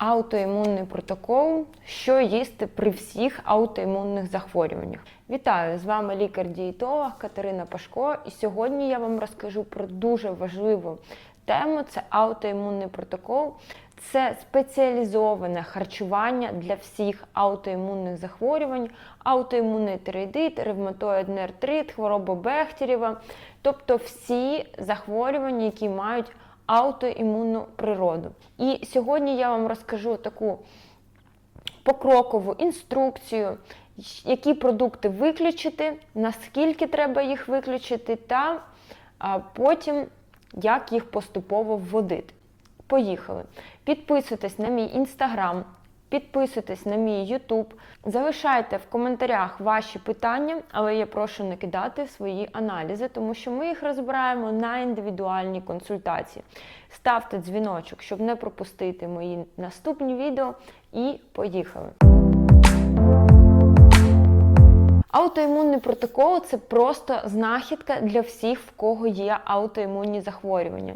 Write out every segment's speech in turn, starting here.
Аутоімунний протокол, що їсти при всіх аутоімунних захворюваннях. Вітаю! З вами лікар-дієтолог Катерина Пашко. І сьогодні я вам розкажу про дуже важливу тему: це аутоімунний протокол. Це спеціалізоване харчування для всіх аутоімунних захворювань, аутоімунний тиреїдит, ревматоїдний артрит, хвороба Бехтерєва, тобто всі захворювання, які мають аутоімунну природу. І сьогодні я вам розкажу таку покрокову інструкцію, які продукти виключити, наскільки треба їх виключити, та потім як їх поступово вводити. Поїхали. Підписуйтесь на мій інстаграм, підписуйтесь на мій Ютуб, залишайте в коментарях ваші питання, але я прошу не кидати свої аналізи, тому що ми їх розбираємо на індивідуальній консультації. Ставте дзвіночок, щоб не пропустити мої наступні відео, і поїхали. Аутоімунний протокол це просто знахідка для всіх, в кого є аутоімунні захворювання.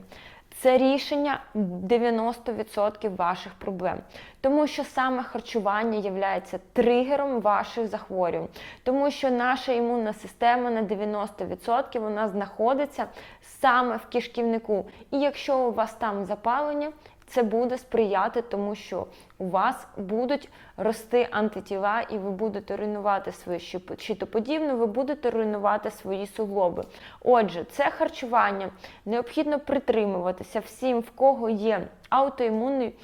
Це рішення 90% ваших проблем, тому що саме харчування є тригером ваших захворювань, тому що наша імунна система на 90% вона знаходиться саме в кишківнику. І якщо у вас там запалення, це буде сприяти тому, що у вас будуть рости антитіла, і ви будете руйнувати свої щитоподібне, ви будете руйнувати свої суглоби. Отже, це харчування необхідно притримуватися всім, в кого є аутоімунний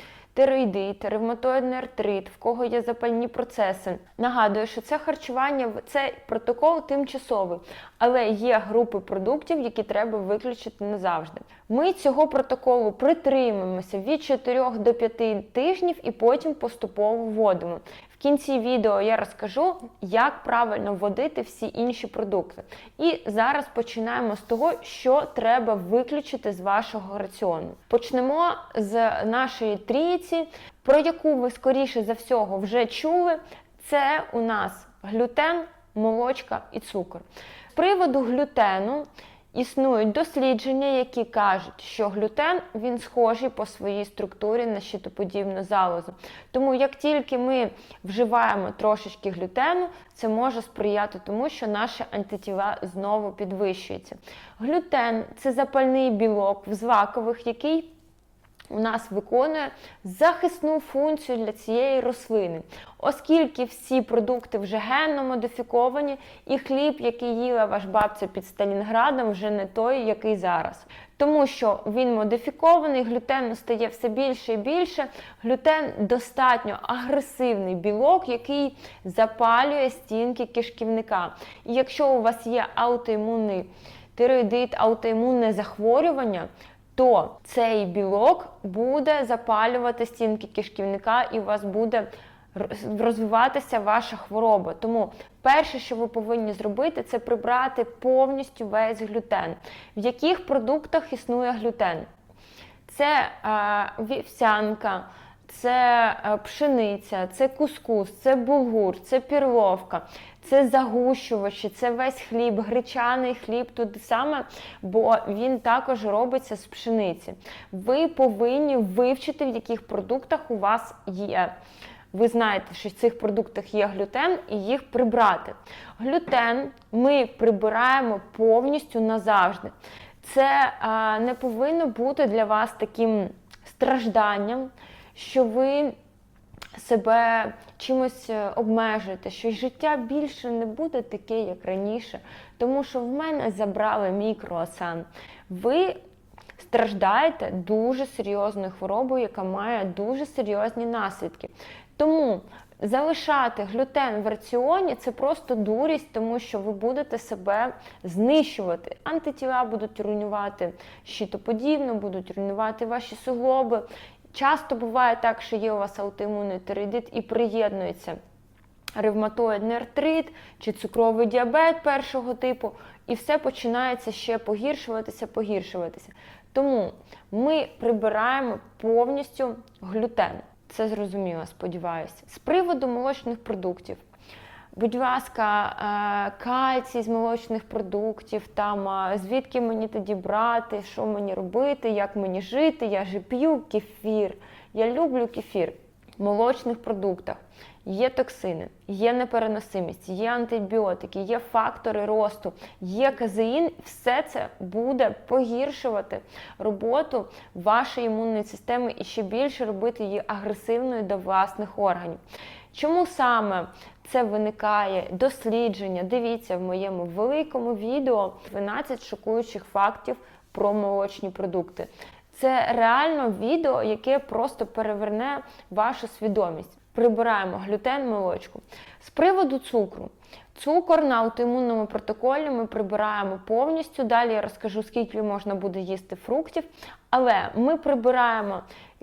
тироїдит, ревматоїдний артрит, в кого є запальні процеси. Нагадую, що це харчування, цей протокол тимчасовий, але є групи продуктів, які треба виключити назавжди. Ми цього протоколу притримуємося від 4 до 5 тижнів і потім поступово вводимо. Кінці відео я розкажу, як правильно вводити всі інші продукти. І зараз починаємо з того, що треба виключити з вашого раціону. Почнемо з нашої трійці, про яку ви скоріше за всього вже чули. Це у нас глютен, молочка і цукор. З приводу глютену. Існують дослідження, які кажуть, що глютен він схожий по своїй структурі на щитоподібну залозу. Тому як тільки ми вживаємо трошечки глютену, це може сприяти тому, що наші антитіла знову підвищуються. Глютен це запальний білок в злакових, який у нас виконує захисну функцію для цієї рослини, оскільки всі продукти вже генно модифіковані, і хліб, який їла ваш бабця під Сталінградом, вже не той, який зараз. Тому що він модифікований, глютену стає все більше і більше. Глютен достатньо агресивний білок, який запалює стінки кишківника. І якщо у вас є аутоімунний тироїдит, аутоімунне захворювання, то цей білок буде запалювати стінки кишківника і у вас буде розвиватися ваша хвороба. Тому перше, що ви повинні зробити, це прибрати повністю весь глютен. В яких продуктах існує глютен? Це е, вівсянка, це е, пшениця, це кускус, це булгур, це пірловка, це загущувачі, це весь хліб, гречаний хліб тут саме, бо він також робиться з пшениці. Ви повинні вивчити, в яких продуктах у вас є. Ви знаєте, що в цих продуктах є глютен і їх прибрати. Глютен ми прибираємо повністю назавжди. Це а, не повинно бути для вас таким стражданням, що ви себе чимось е, обмежуєте, що життя більше не буде таке, як раніше, тому що в мене забрали мій. Ви страждаєте дуже серйозною хворобою, яка має дуже серйозні наслідки. Тому залишати глютен в раціоні це просто дурість, тому що ви будете себе знищувати. Антитіла будуть руйнувати щитоподібно, будуть руйнувати ваші суглоби. Часто буває так, що є у вас аутоімунний тиреїдит і приєднується ревматоїдний артрит чи цукровий діабет першого типу, і все починається ще погіршуватися, погіршуватися. Тому ми прибираємо повністю глютен. Це зрозуміло, сподіваюся. З приводу молочних продуктів. Будь ласка, е, кальцій з молочних продуктів, там звідки мені тоді брати, що мені робити, як мені жити, я же п'ю кефір. Я люблю кефір. В молочних продуктах є токсини, є непереносимість, є антибіотики, є фактори росту, є казеїн, все це буде погіршувати роботу вашої імунної системи і ще більше робити її агресивною до власних органів. Чому саме це виникає дослідження? Дивіться в моєму великому відео 12 шокуючих фактів про молочні продукти. Це реально відео, яке просто переверне вашу свідомість. Прибираємо глютен, молочку. З приводу цукру. Цукор на аутоімунному протоколі ми прибираємо повністю. Далі я розкажу, скільки можна буде їсти фруктів. Але ми прибираємо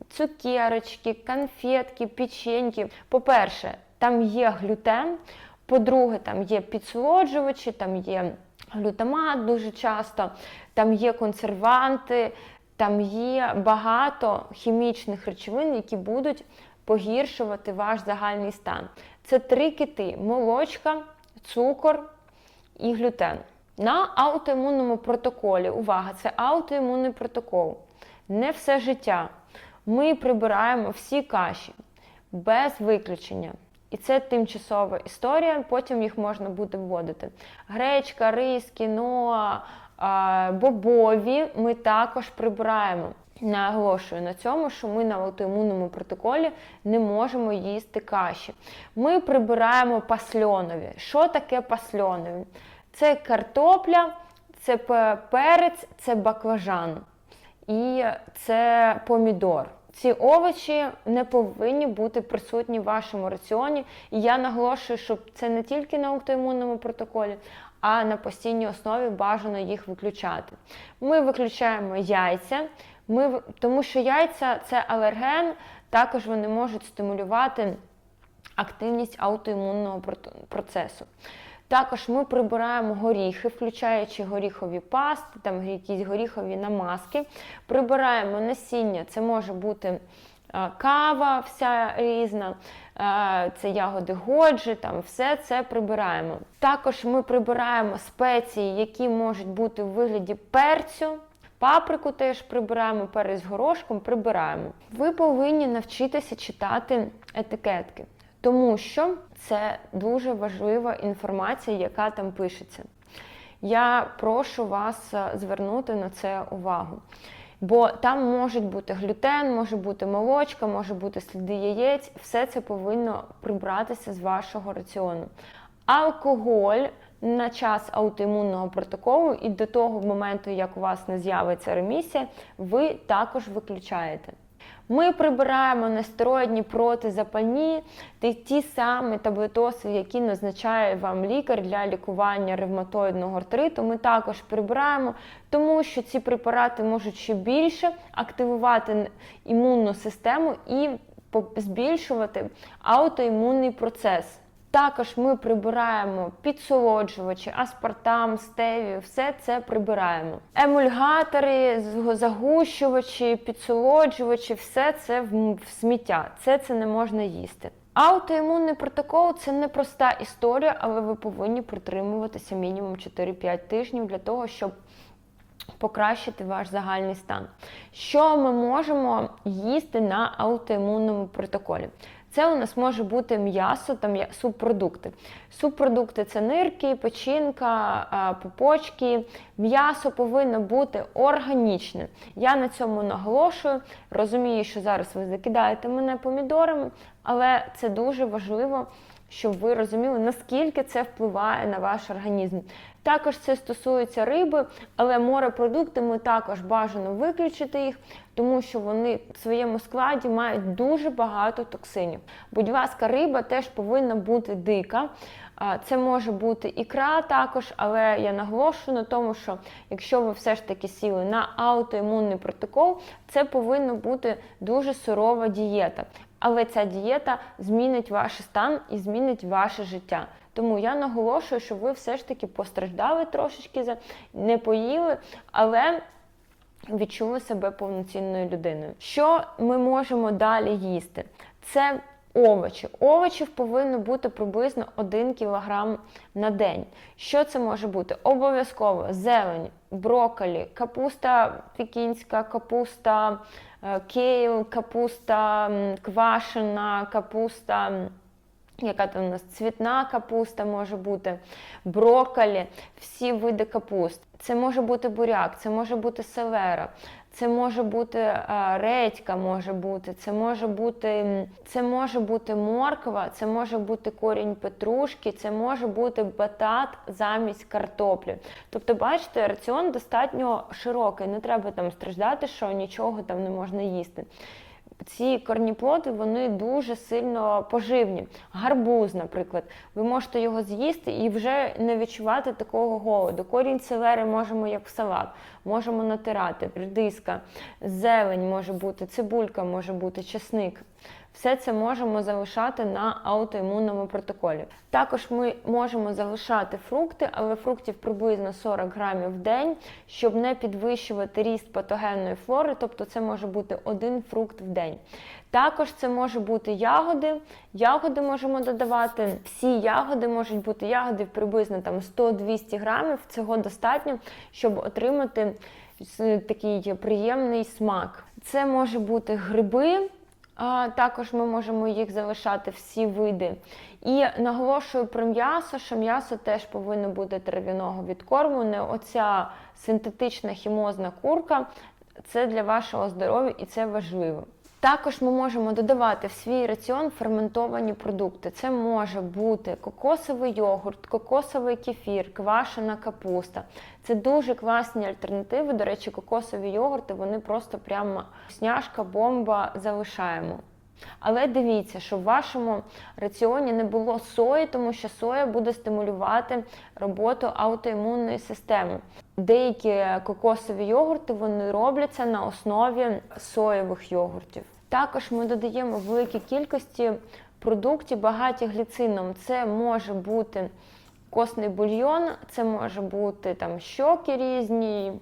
цукерочки, конфетки, печеньки. По-перше, там є глютен. По-друге, там є підсолоджувачі, там є глютамат дуже часто, там є консерванти, там є багато хімічних речовин, які будуть погіршувати ваш загальний стан. Це три кити: молочка, цукор і глютен. На аутоімунному протоколі, увага, це аутоімунний протокол. Не все життя. Ми прибираємо всі каші без виключення. І це тимчасова історія, потім їх можна буде вводити. Гречка, рис, кіно, бобові ми також прибираємо. Наголошую на цьому, що ми на аутоімунному протоколі не можемо їсти каші. Ми прибираємо пасльонові. Що таке пасльонові? Це картопля, це перець, це баклажан і це помідор. Ці овочі не повинні бути присутні в вашому раціоні. І я наголошую, що це не тільки на аутоімунному протоколі, а на постійній основі бажано їх виключати. Ми виключаємо яйця, ми, тому що яйця це алерген, також вони можуть стимулювати активність аутоімунного процесу. Також ми прибираємо горіхи, включаючи горіхові пасти, там якісь горіхові намазки. Прибираємо насіння, це може бути кава вся різна, це ягоди годжі, там все це прибираємо. Також ми прибираємо спеції, які можуть бути в вигляді перцю. Паприку теж прибираємо, перець горошком прибираємо. Ви повинні навчитися читати етикетки, тому що це дуже важлива інформація, яка там пишеться. Я прошу вас звернути на це увагу. Бо там можуть бути глютен, може бути молочка, може бути сліди яєць, все це повинно прибратися з вашого раціону. Алкоголь на час аутоімунного протоколу і до того моменту, як у вас не з'явиться ремісія, ви також виключаєте. Ми прибираємо нестероїдні протизапальні, ті самі таблетоси, які назначає вам лікар для лікування ревматоїдного артриту. Ми також прибираємо, тому що ці препарати можуть ще більше активувати імунну систему і збільшувати аутоімунний процес. Також ми прибираємо підсолоджувачі, аспартам, стевію, все це прибираємо. Емульгатори, загущувачі, підсолоджувачі, все це в сміття. Це це не можна їсти. Аутоімунний протокол це не проста історія, але ви повинні притримуватися мінімум 4-5 тижнів для того, щоб покращити ваш загальний стан. Що ми можемо їсти на аутоімунному протоколі? Це у нас може бути м'ясо там субпродукти. Субпродукти це нирки, печінка, пупочки. М'ясо повинно бути органічне. Я на цьому наголошую. Розумію, що зараз ви закидаєте мене помідорами, але це дуже важливо. Щоб ви розуміли, наскільки це впливає на ваш організм. Також це стосується риби, але морепродукти ми також бажано виключити їх, тому що вони в своєму складі мають дуже багато токсинів. Будь ласка, риба теж повинна бути дика. Це може бути ікра також, але я наголошую на тому, що якщо ви все ж таки сіли на аутоімунний протокол, це повинна бути дуже сурова дієта. Але ця дієта змінить ваш стан і змінить ваше життя. Тому я наголошую, що ви все ж таки постраждали трошечки, не поїли, але відчули себе повноцінною людиною. Що ми можемо далі їсти? Це овочі. Овочів повинно бути приблизно 1 кг на день. Що це може бути? Обов'язково зелень, брокколі, капуста пікінська, капуста е, кейл, капуста квашена, капуста. Яка там у нас цвітна капуста може бути, брокколі, всі види капуст. Це може бути буряк, це може бути селера, це може бути а, редька, може бути, це може бути, це може бути морква, це може бути корінь петрушки, це може бути батат замість картоплі. Тобто, бачите, раціон достатньо широкий, не треба там страждати, що нічого там не можна їсти. Ці корніплоди вони дуже сильно поживні. Гарбуз, наприклад, ви можете його з'їсти і вже не відчувати такого голоду. Корінь селери можемо як салат, можемо натирати, редиска, зелень може бути, цибулька може бути, чесник. Все це можемо залишати на аутоімунному протоколі. Також ми можемо залишати фрукти, але фруктів приблизно 40 грамів в день, щоб не підвищувати ріст патогенної флори, тобто це може бути один фрукт в день. Також це може бути ягоди. Ягоди можемо додавати. Всі ягоди можуть бути ягоди приблизно там 100-200 грамів. Цього достатньо, щоб отримати такий приємний смак. Це може бути гриби. Також ми можемо їх залишати всі види. І наголошую про м'ясо, що м'ясо теж повинно бути трав'яного відкорму, не оця синтетична хімозна курка. Це для вашого здоров'я і це важливо. Також ми можемо додавати в свій раціон ферментовані продукти. Це може бути кокосовий йогурт, кокосовий кефір, квашена капуста. Це дуже класні альтернативи. До речі, кокосові йогурти вони просто прямо сняшка, бомба залишаємо. Але дивіться, щоб в вашому раціоні не було сої, тому що соя буде стимулювати роботу аутоімунної системи. Деякі кокосові йогурти вони робляться на основі соєвих йогуртів. Також ми додаємо великі кількості продуктів багаті гліцином. Це може бути костний бульйон, це може бути там щоки різні,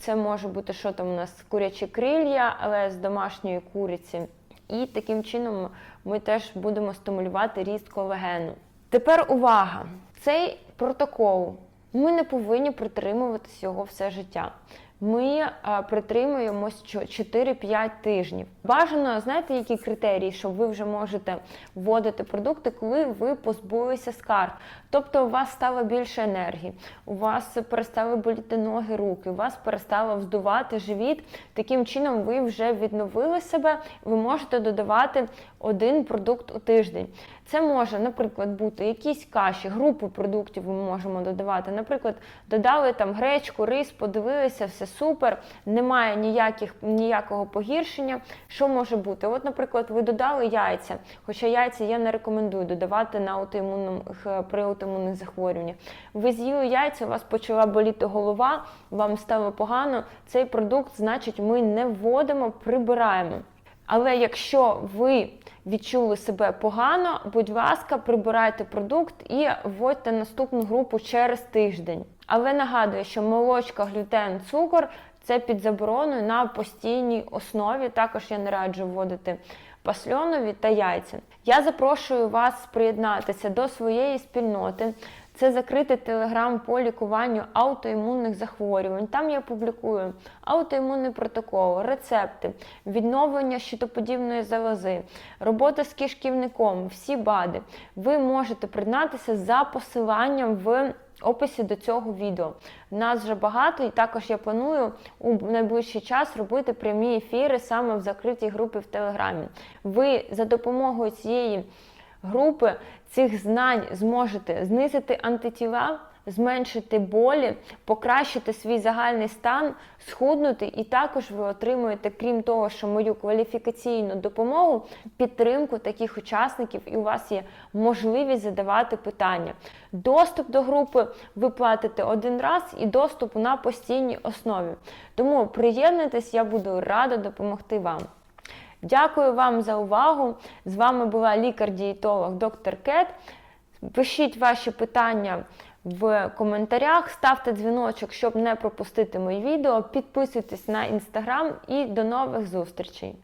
це може бути що там у нас курячі крилья, але з домашньої куриці. І таким чином ми теж будемо стимулювати ріст колагену. Тепер увага! Цей протокол ми не повинні притримуватись його все життя. Ми а, притримуємось 4-5 тижнів. Бажано, знаєте, які критерії, що ви вже можете вводити продукти, коли ви позбулися скарг. Тобто у вас стало більше енергії, у вас перестали боліти ноги, руки, у вас перестало вздувати живіт. Таким чином ви вже відновили себе, ви можете додавати один продукт у тиждень. Це може, наприклад, бути якісь каші, групу продуктів ми можемо додавати. Наприклад, додали там гречку, рис, подивилися, все супер, немає ніяких, ніякого погіршення. Що може бути? От, наприклад, ви додали яйця, хоча яйця я не рекомендую додавати на аутоімунних, при аутоімунних захворюваннях. Ви з'їли яйця, у вас почала боліти голова, вам стало погано. Цей продукт, значить, ми не вводимо, прибираємо. Але якщо ви відчули себе погано, будь ласка, прибирайте продукт і вводьте наступну групу через тиждень. Але нагадую, що молочка, глютен, цукор це під забороною на постійній основі. Також я не раджу вводити пасльонові та яйця. Я запрошую вас приєднатися до своєї спільноти. Це закритий телеграм по лікуванню аутоімунних захворювань. Там я публікую аутоімунний протокол, рецепти, відновлення щитоподібної залози, робота з кишківником, всі БАДи. Ви можете приєднатися за посиланням в описі до цього відео. Нас вже багато, і також я планую у найближчий час робити прямі ефіри саме в закритій групі в Телеграмі. Ви за допомогою цієї групи цих знань зможете знизити антитіла, зменшити болі, покращити свій загальний стан, схуднути, і також ви отримуєте, крім того, що мою кваліфікаційну допомогу, підтримку таких учасників, і у вас є можливість задавати питання. Доступ до групи ви платите один раз і доступ на постійній основі. Тому приєднуйтесь, я буду рада допомогти вам. Дякую вам за увагу. З вами була лікар-дієтолог доктор Кет. Пишіть ваші питання в коментарях, ставте дзвіночок, щоб не пропустити мої відео. Підписуйтесь на інстаграм і до нових зустрічей!